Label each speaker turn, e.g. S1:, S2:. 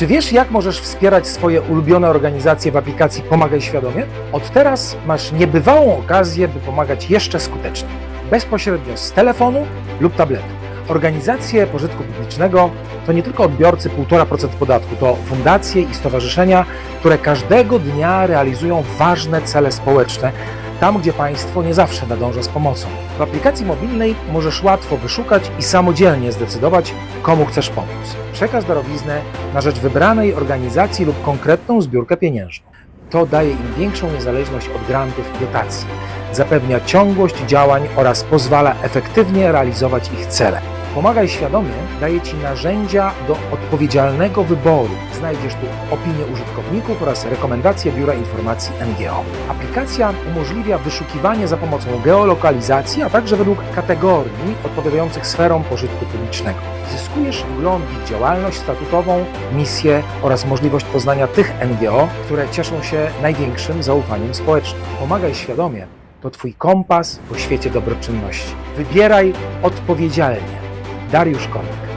S1: Czy wiesz, jak możesz wspierać swoje ulubione organizacje w aplikacji Pomagaj Świadomie? Od teraz masz niebywałą okazję, by pomagać jeszcze skuteczniej. Bezpośrednio z telefonu lub tabletu. Organizacje pożytku publicznego to nie tylko odbiorcy 1,5% podatku, to fundacje i stowarzyszenia, które każdego dnia realizują ważne cele społeczne, tam gdzie państwo nie zawsze nadąża z pomocą. W aplikacji mobilnej możesz łatwo wyszukać i samodzielnie zdecydować, komu chcesz pomóc. Przekaz darowiznę na rzecz wybranej organizacji lub konkretną zbiórkę pieniężną. To daje im większą niezależność od grantów i dotacji, zapewnia ciągłość działań oraz pozwala efektywnie realizować ich cele. Pomagaj świadomie daje Ci narzędzia do odpowiedzialnego wyboru. Znajdziesz tu opinie użytkowników oraz rekomendacje Biura Informacji NGO. Aplikacja umożliwia wyszukiwanie za pomocą geolokalizacji, a także według kategorii odpowiadających sferom pożytku publicznego. Zyskujesz wgląd w działalność statutową, misję oraz możliwość poznania tych NGO, które cieszą się największym zaufaniem społecznym. Pomagaj świadomie to Twój kompas po świecie dobroczynności. Wybieraj odpowiedzialnie. Dariusz Konik.